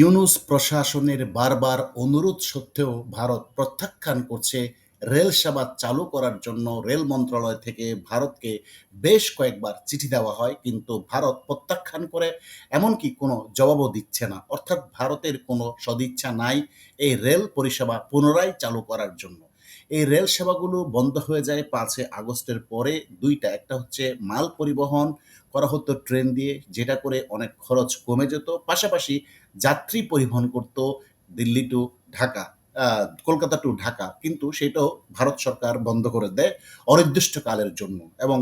ইউনূস প্রশাসনের বারবার অনুরোধ সত্ত্বেও ভারত প্রত্যাখ্যান করছে রেল সেবা চালু করার জন্য রেল মন্ত্রণালয় থেকে ভারতকে বেশ কয়েকবার চিঠি দেওয়া হয়, কিন্তু ভারত প্রত্যাখ্যান করে এমনকি কোনো জবাবও দিচ্ছে না। অর্থাৎ ভারতের কোনো সদিচ্ছা নাই এই রেল পরিষেবা পুনরায় চালু করার জন্য। এই রেল সেবাগুলো বন্ধ হয়ে যায় পাঁচে আগস্টের পরে। দুইটা, একটা হচ্ছে মাল পরিবহন, করা হতো ট্রেন দিয়ে, যেটা করে অনেক খরচ কমে যেত। পাশাপাশি যাত্রী পরিবহন করত দিল্লি টু ঢাকা কলকাতা টু ঢাকা। কিন্তু সেটাও ভারত সরকার বন্ধ করে দেয় অনির্দিষ্টকালের জন্য এবং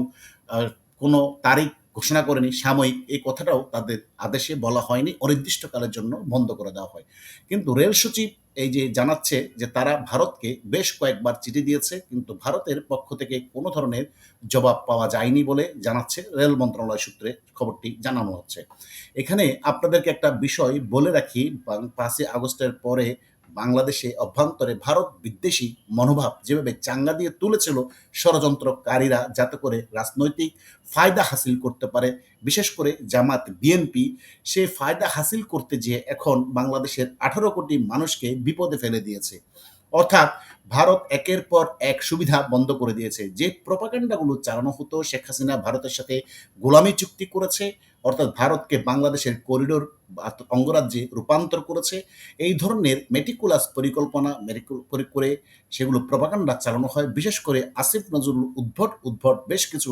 কোনো তারিখ ঘোষণা করেনি, সাময়িক। এই কথাটাও তাদের আদেশে বলা হয়নি, অনির্দিষ্টকালের জন্য বন্ধ করে দেওয়া হয়। কিন্তু রেল সচিব এই যে জানাচ্ছে যে তারা ভারতকে বেশ কয়েকবার চিঠি দিয়েছে, কিন্তু ভারতের পক্ষ থেকে কোনো ধরনের জবাব পাওয়া যায়নি বলে জানাচ্ছে রেল মন্ত্রণালয় সূত্রে খবরটি জানানো হচ্ছে। এখানে আপনাদেরকে একটা বিষয় বলে রাখি পাঁচই আগস্টের পরে বাংলাদেশে অভ্যন্তরে ভারত বিদ্বেষী মনোভাব যেভাবে চাঙ্গা দিয়ে তুলেছিল ষড়যন্ত্রকারীরা যাতে করে রাজনৈতিক ফায়দা হাসিল করতে পারে, বিশেষ করে জামাত বিএনপি, সে ফায়দা হাসিল করতে যেয়ে এখন বাংলাদেশের আঠারো কোটি মানুষকে বিপদে ফেলে দিয়েছে। অর্থাৎ ভারত একের পর এক সুবিধা বন্ধ করে দিয়েছে। যে প্রপাগান্ডাগুলো চালানো হতো, শেখ হাসিনা ভারতের সাথে গোলামি চুক্তি করেছে, অর্থাৎ ভারতকে বাংলাদেশের করিডোর অঙ্গরাজ্যে রূপান্তর করেছে, এই ধরনের মেটিকুলাস পরিকল্পনা করে করে সেগুলো প্রপাগান্ডা চালানো হয়। বিশেষ করে আসিফ নজরুল উদ্ভট উদ্ভট বেশ কিছু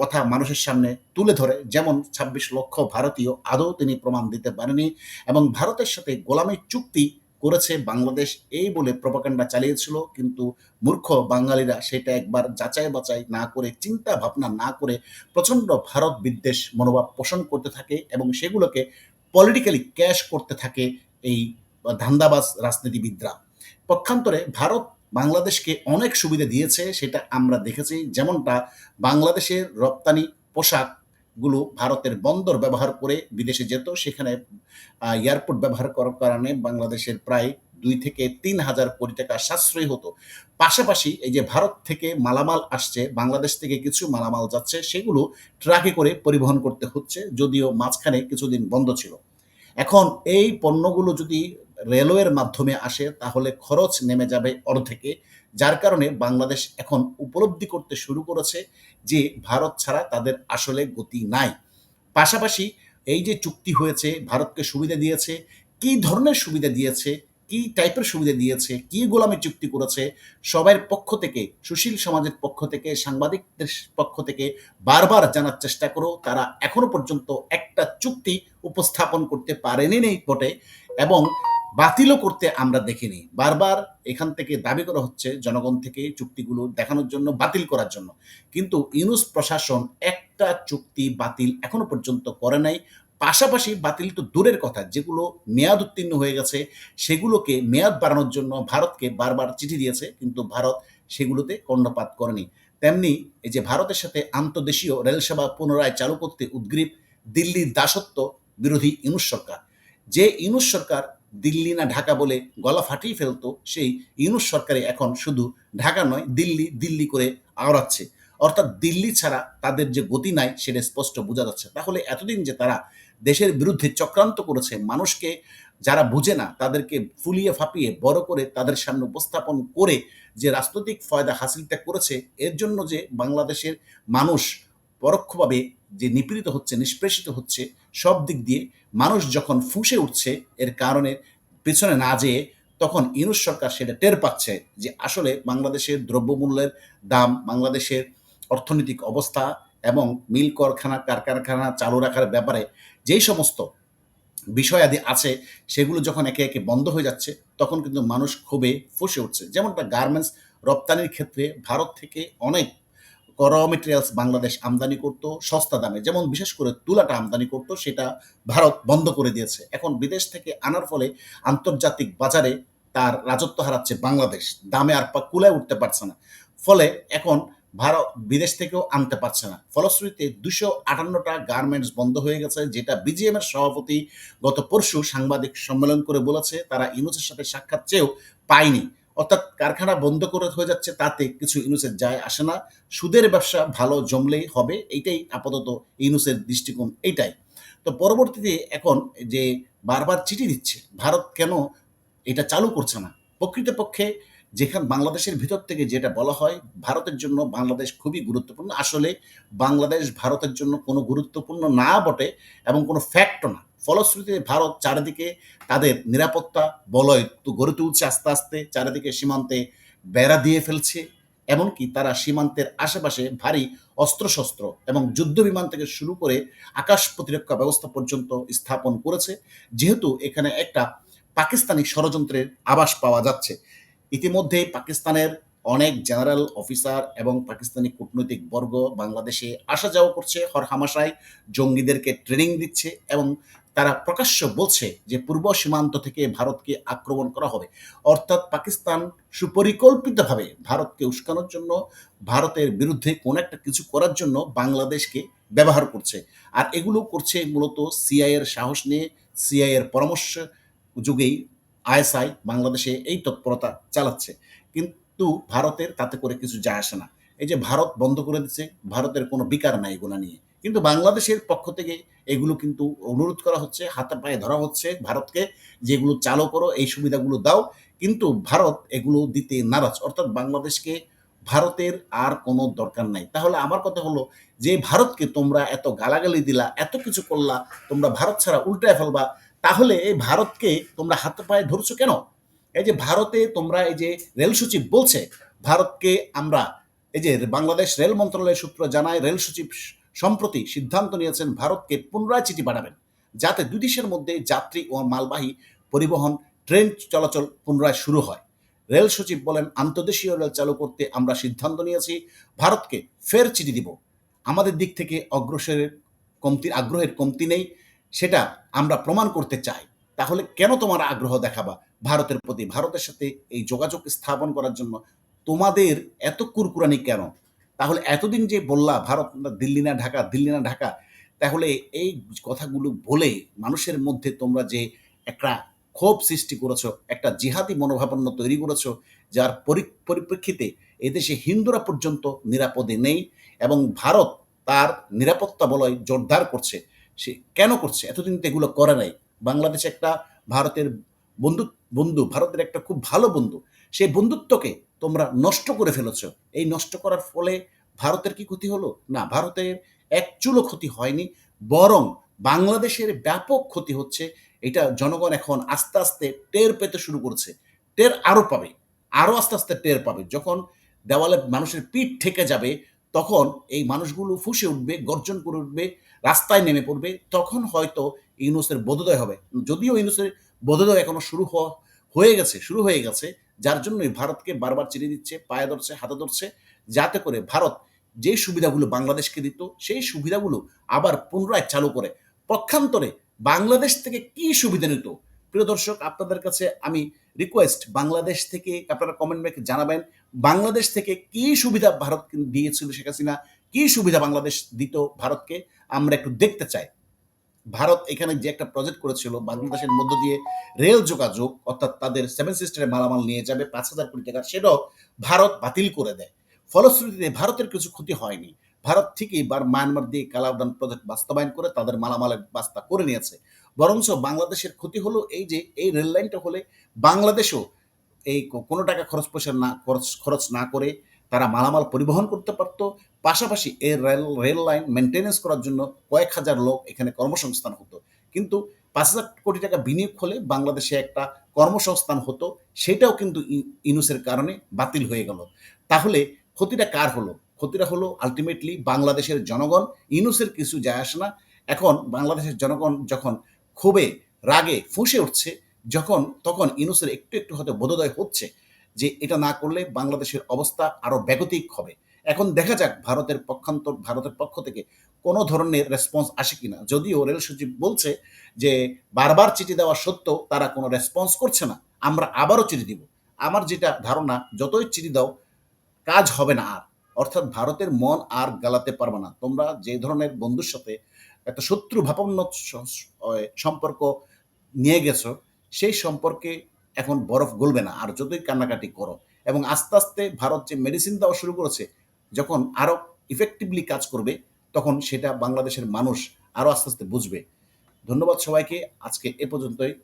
কথা মানুষের সামনে তুলে ধরে। যেমন ছাব্বিশ লক্ষ ভারতীয় আদৌ তিনি প্রমাণ দিতে পারেনি এবং ভারতের সাথে গোলামি চুক্তি করেছে, বাংলাদেশ এই বলে প্রপাগান্ডা চালিয়েছিল, কিন্তু মূর্খ বাঙালিরা সেটা একবার যাচাই বাছাই না করে, চিন্তা ভাবনা না করে প্রচণ্ড ভারত বিদ্বেষ মনোভাব পোষণ করতে থাকে এবং সেগুলোকে পলিটিক্যালি ক্যাশ করতে থাকে এই ধান্দাবাজ রাজনীতিবিদরা। পক্ষান্তরে ভারত বাংলাদেশকে অনেক সুবিধা দিয়েছে, সেটা আমরা দেখেছি। যেমনটা বাংলাদেশের রপ্তানি পোশাকগুলো ভারতের বন্দর ব্যবহার করে বিদেশে যেত, সেখানে এয়ারপোর্ট ব্যবহার করার কারণে বাংলাদেশের প্রায় দুই থেকে তিন হাজার কোটি টাকা সাশ্রয়ী হতো। পাশাপাশি এই যে ভারত থেকে মালামাল আসছে, বাংলাদেশ থেকে কিছু মালামাল যাচ্ছে, সেগুলো ট্রাকে করে পরিবহন করতে হচ্ছে, যদিও মাঝখানে কিছুদিন বন্ধ ছিল। এখন এই পণ্যগুলো যদি রেলওয়ের মাধ্যমে আসে, তাহলে খরচ নেমে যাবে অর্ধেকে। যার কারণে বাংলাদেশ এখন উপলব্ধি করতে শুরু করেছে যে ভারত ছাড়া তাদের আসলে গতি নাই। পাশাপাশি এই যে চুক্তি হয়েছে, ভারতকে সুবিধা দিয়েছে, কি ধরনের সুবিধা দিয়েছে, কি টাইপের সুবিধা দিয়েছে, কি গোলামি চুক্তি করেছে সবার পক্ষ থেকে, সুশীল সমাজের পক্ষ থেকে, সাংবাদিকদের পক্ষ থেকে বারবার জানার চেষ্টা করো, তারা এখনও পর্যন্ত একটা চুক্তি উপস্থাপন করতে পারেনি নেই বটে। এবং বাতিলও করতে আমরা দেখিনি। বারবার এখান থেকে দাবি করা হচ্ছে জনগণ থেকে চুক্তিগুলো দেখানোর জন্য, বাতিল করার জন্য। কিন্তু ইউনুস প্রশাসন একটা চুক্তি বাতিল এখনও পর্যন্ত করে নাই। পাশাপাশি বাতিল তো দূরের কথা, যেগুলো মেয়াদ উত্তীর্ণ হয়ে গেছে, সেগুলোকে মেয়াদ বাড়ানোর জন্য ভারতকে বারবার চিঠি দিয়েছে, কিন্তু ভারত সেগুলোতে কর্ণপাত করেনি। তেমনি এই যে ভারতের সাথে আন্তদেশীয় রেল সেবা পুনরায় চালু করতে উদ্গ্রীব দিল্লির দাসত্ব বিরোধী ইউনুস সরকার। যে ইউনুস সরকার দিল্লি না ঢাকা বলে গলা ফাটিয়ে ফেলতো সেই ইউনুস সরকারে এখন শুধু ঢাকা নয়, দিল্লি দিল্লি করে আওড়াচ্ছে। অর্থাৎ দিল্লি ছাড়া তাদের যে গতি নাই সেটা স্পষ্ট বোঝা যাচ্ছে। তাহলে এতদিন যে তারা দেশের বিরুদ্ধে চক্রান্ত করেছে, মানুষকে যারা বুঝে না, তাদেরকে ফুলিয়ে ফাঁপিয়ে বড় করে তাদের সামনে উপস্থাপন করে যে রাজনৈতিক ফয়দা হাসিলটা করেছে, এর জন্য যে বাংলাদেশের মানুষ পরোক্ষভাবে যে নিপীড়িত হচ্ছে, নিষ্পেষিত হচ্ছে সব দিক দিয়ে মানুষ যখন ফুঁসে উঠছে, এর কারণে পেছনে না যেয়ে তখন ইউনুস সরকার সেটা টের পাচ্ছে যে আসলে বাংলাদেশের দ্রব্যমূল্যের দাম, বাংলাদেশের অর্থনৈতিক অবস্থা এবং মিল কারখানা কারখানা চালু রাখার ব্যাপারে যেই সমস্ত বিষয়াদি আছে, সেগুলো যখন একে একে বন্ধ হয়ে যাচ্ছে, তখন কিন্তু মানুষ ক্ষোভে ফুসে উঠছে। যেমনটা গার্মেন্টস রপ্তানির ক্ষেত্রে ভারত থেকে অনেক র মেটেরিয়ালস বাংলাদেশ আমদানি করত, সস্তা দামে। যেমন বিশেষ করে তুলাটা আমদানি করত, সেটা ভারত বন্ধ করে দিয়েছে। এখন বিদেশ থেকে আনার ফলে আন্তর্জাতিক বাজারে তার রাজত্ব হারাচ্ছে বাংলাদেশ। দামে আর পা, কুলায় উঠতে পারছে না। ফলে এখন ভারত বিদেশ থেকেও আনতে পারছে না। ফলশ্রুতিতে দুশো আটান্নটা গার্মেন্টস বন্ধ হয়ে গেছে, যেটা বিজিএম এর সভাপতি গত পরশু সাংবাদিক সম্মেলন করে বলেছে, তারা ইউনুসের সাথে সাক্ষাৎ চেয়েও পায়নি। অর্থাৎ কারখানা বন্ধ করে হয়ে যাচ্ছে তাতে কিছু ইউনুসের যায় আসে না সুদের ব্যবসা ভালো জমলেই হবে এইটাই আপাতত ইউনুসের দৃষ্টিকোণ এইটাই তো পরবর্তীতে এখন যে বারবার চিঠি দিচ্ছে, ভারত কেন এটা চালু করছে না? প্রকৃতপক্ষে যেখান বাংলাদেশের ভিতর থেকে যেটা বলা হয়, ভারতের জন্য বাংলাদেশ খুবই গুরুত্বপূর্ণ। আসলে বাংলাদেশ ভারতের জন্য কোনো গুরুত্বপূর্ণ না বটে এবং কোনো ফ্যাক্টও না। ফলশ্রুতিতে ভারত চারিদিকে তাদের নিরাপত্তা বলয় তো গড়ে তুলছে আস্তে, আস্তে। চারিদিকে সীমান্তে বেড়া দিয়ে ফেলছে। এমনকি তারা সীমান্তের আশেপাশে ভারী অস্ত্রশস্ত্র এবং যুদ্ধ বিমান থেকে শুরু করে আকাশ প্রতিরক্ষা ব্যবস্থা পর্যন্ত স্থাপন করেছে। যেহেতু এখানে একটা পাকিস্তানি ষড়যন্ত্রের আবাস পাওয়া যাচ্ছে। ইতিমধ্যেই পাকিস্তানের অনেক জেনারেল অফিসার এবং পাকিস্তানি কূটনৈতিক বর্গ বাংলাদেশে আসা যাওয়া করছে হরহামেশাই জঙ্গিদেরকে ট্রেনিং দিচ্ছে এবং তারা প্রকাশ্য বলছে যে পূর্ব সীমান্ত থেকে ভারতকে আক্রমণ করা হবে। অর্থাৎ পাকিস্তান সুপরিকল্পিতভাবে ভারতকে উস্কানোর জন্য, ভারতের বিরুদ্ধে কোনো একটা কিছু করার জন্য বাংলাদেশকে ব্যবহার করছে। আর এগুলো করছে মূলত সিআইএর সাহস নিয়ে, সিআইএর পরামর্শ যুগেই আইএসআই বাংলাদেশে এই তৎপরতা চালাচ্ছে। কিন্তু ভারতের তাতে করে কিছু যায় আসে না। এই যে ভারত বন্ধ করে দিচ্ছে, ভারতের কোনো বিকার নাই এগুলা নিয়ে। কিন্তু বাংলাদেশের পক্ষ থেকে এগুলো কিন্তু অনুরোধ করা হচ্ছে, হাতে পায়ে ধরা হচ্ছে ভারতকে যেগুলো চালু করো, এই সুবিধাগুলো দাও। কিন্তু ভারত এগুলো দিতে নারাজ। অর্থাৎ বাংলাদেশকে ভারতের আর কোনো দরকার নাই। তাহলে আমার কথা হলো যে ভারতকে তোমরা এত গালাগালি দিলা, এত কিছু করলা, তোমরা ভারত ছাড়া উল্টায় ফেলবা। তাহলে এই ভারতকে তোমরা হাতে পায়ে ধরছো কেন? এই যে ভারতে তোমরা এই যে রেল সচিব বলছে, ভারতকে আমরা এই যে বাংলাদেশ রেল মন্ত্রণালয়ের সূত্র জানায় রেল সচিব সম্প্রতি সিদ্ধান্ত নিয়েছেন ভারতকে পুনরায় চিঠি পাঠাবেন। যাতে দুই দেশের মধ্যে যাত্রী ও মালবাহী পরিবহন ট্রেন চলাচল পুনরায় শুরু হয়। রেল সচিব বলেন, "আন্তর্দেশীয় রেল চালু করতে আমরা সিদ্ধান্ত নিয়েছি, ভারতকে ফের চিঠি দিব। আমাদের দিক থেকে অগ্রসরের কমতি আগ্রহের কমতি নেই, সেটা আমরা প্রমাণ করতে চাই। তাহলে কেন তোমার আগ্রহ দেখাবা ভারতের প্রতি? ভারতের সাথে এই যোগাযোগ স্থাপন করার জন্য তোমাদের এত কুরকুরানি কেন? তাহলে এতদিন যে বললা ভারত দিল্লি না ঢাকা, দিল্লি না ঢাকা, তাহলে এই কথাগুলো বলে মানুষের মধ্যে তোমরা যে একটা ক্ষোভ সৃষ্টি করেছ, একটা জিহাদি মনোভাবাপন্ন তৈরি করেছ, যার পরি পরিপ্রেক্ষিতে এদেশে হিন্দুরা পর্যন্ত নিরাপদে নেই এবং ভারত তার নিরাপত্তা বলয় জোরদার করছে। সে কেন করছে? এতদিন তো এগুলো করে নাই। বাংলাদেশ একটা ভারতের বন্ধু বন্ধু, ভারতের একটা খুব ভালো বন্ধু। সেই বন্ধুত্বকে তোমরা নষ্ট করে ফেলেছো। এই নষ্ট করার ফলে ভারতের কি ক্ষতি হলো? না, ভারতের এক চুলও ক্ষতি হয়নি। বরং বাংলাদেশের ব্যাপক ক্ষতি হচ্ছে। এটা জনগণ এখন আস্তে, আস্তে টের পেতে শুরু করেছে। টের আরও পাবে। আরও আস্তে, আস্তে টের পাবে। যখন দেওয়ালে মানুষের পিঠ ঠেকে যাবে, তখন এই মানুষগুলো ফুঁসে উঠবে, গর্জন করে উঠবে, রাস্তায় নেমে পড়বে। তখন হয়তো ইউনূসের বোধোদয় হবে। যদিও ইউনূসের বোধোদয় এখনও শুরু হয়ে গেছে শুরু হয়ে গেছে। যার জন্যই ভারতকে বারবার চিঠি দিচ্ছে, পায়ে ধরছে, হাতে ধরছে, যাতে করে ভারত যে সুবিধাগুলো বাংলাদেশকে দিত, সেই সুবিধাগুলো আবার পুনরায় চালু করে। পক্ষান্তরে বাংলাদেশ থেকে কি সুবিধা নিত? প্রিয় দর্শক আপনাদের কাছে আমি রিকোয়েস্ট বাংলাদেশ থেকে আপনারা কমেন্ট ব্যাকে জানাবেন, বাংলাদেশ থেকে কি সুবিধা ভারত দিয়েছিল শেখ হাসিনা? কি সুবিধা বাংলাদেশ দিত ভারতকে? আমরা একটু দেখতে চাই। ভারত এখানে যে একটা প্রজেক্ট করেছিল বাংলাদেশের মধ্য দিয়ে রেল যোগাযোগ অর্থাৎ তাদের সেভেন সিস্টারে মালামাল নিয়ে যাবে ৫,০০০ কোটি টাকা সেটাও ভারত বাতিল করে দেয়। ফলশ্রুতিতে ভারতের কিছু ক্ষতি হয়নি। ভারত ঠিকই বার মায়ানমার দিয়ে কালাউদ্যান প্রজেক্ট বাস্তবায়ন করে তাদের মালামালের বাস্তা করে নিয়েছে। বরঞ্চ বাংলাদেশের ক্ষতি হলো এই যে এই রেল লাইনটা হলে বাংলাদেশও এই কোনো টাকা খরচ পয়সা না খরচ খরচ না করে তারা মালামাল পরিবহন করতে পারত। পাশাপাশি এই রেল রেল লাইন মেইনটেন্যান্স করার জন্য কয়েক হাজার লোক এখানে কর্মসংস্থান হতো। কিন্তু ৫,০০০ কোটি টাকা বিনিয়োগ হলে বাংলাদেশে একটা কর্মসংস্থান হতো। সেটাও কিন্তু ইনুসের কারণে বাতিল হয়ে গেল। তাহলে ক্ষতিটা কার হলো? ক্ষতিটা হলো আলটিমেটলি বাংলাদেশের জনগণ। ইনুসের কিছু যায় আসে না। এখন বাংলাদেশের জনগণ যখন ক্ষোভে, রাগে ফুঁসে উঠছে, যখন তখন ইনুসের একটু, একটু হয়তো বোধোদয় হচ্ছে যে এটা না করলে বাংলাদেশের অবস্থা আরও বেগতিক হবে। এখন দেখা যাক ভারতের পক্ষান্তর ভারতের পক্ষ থেকে কোনো ধরনের রেসপন্স আসে কিনা। যদিও রেল সচিব বলছে যে বারবার চিঠি দেওয়া সত্ত্বেও তারা কোনো রেসপন্স করছে না। আমরা আবারও চিঠি দিব। আমার যেটা ধারণা যতই চিঠি দাও কাজ হবে না আর। অর্থাৎ ভারতের মন আর গালাতে পারবে না। তোমরা যে ধরনের বন্ধুর সাথে একটা শত্রুভাবাপন্ন স সম্পর্ক নিয়ে গেছো, সেই সম্পর্কে এখন বরফ গলবে না। আর যতই কান্নাকাটি করো এবং আস্তে, আস্তে ভারত যে মেডিসিন দেওয়া শুরু করেছে, যখন আরও ইফেক্টিভলি কাজ করবে, তখন সেটা বাংলাদেশের মানুষ আরও আস্তে, আস্তে বুঝবে। ধন্যবাদ সবাইকে আজকে এ পর্যন্তই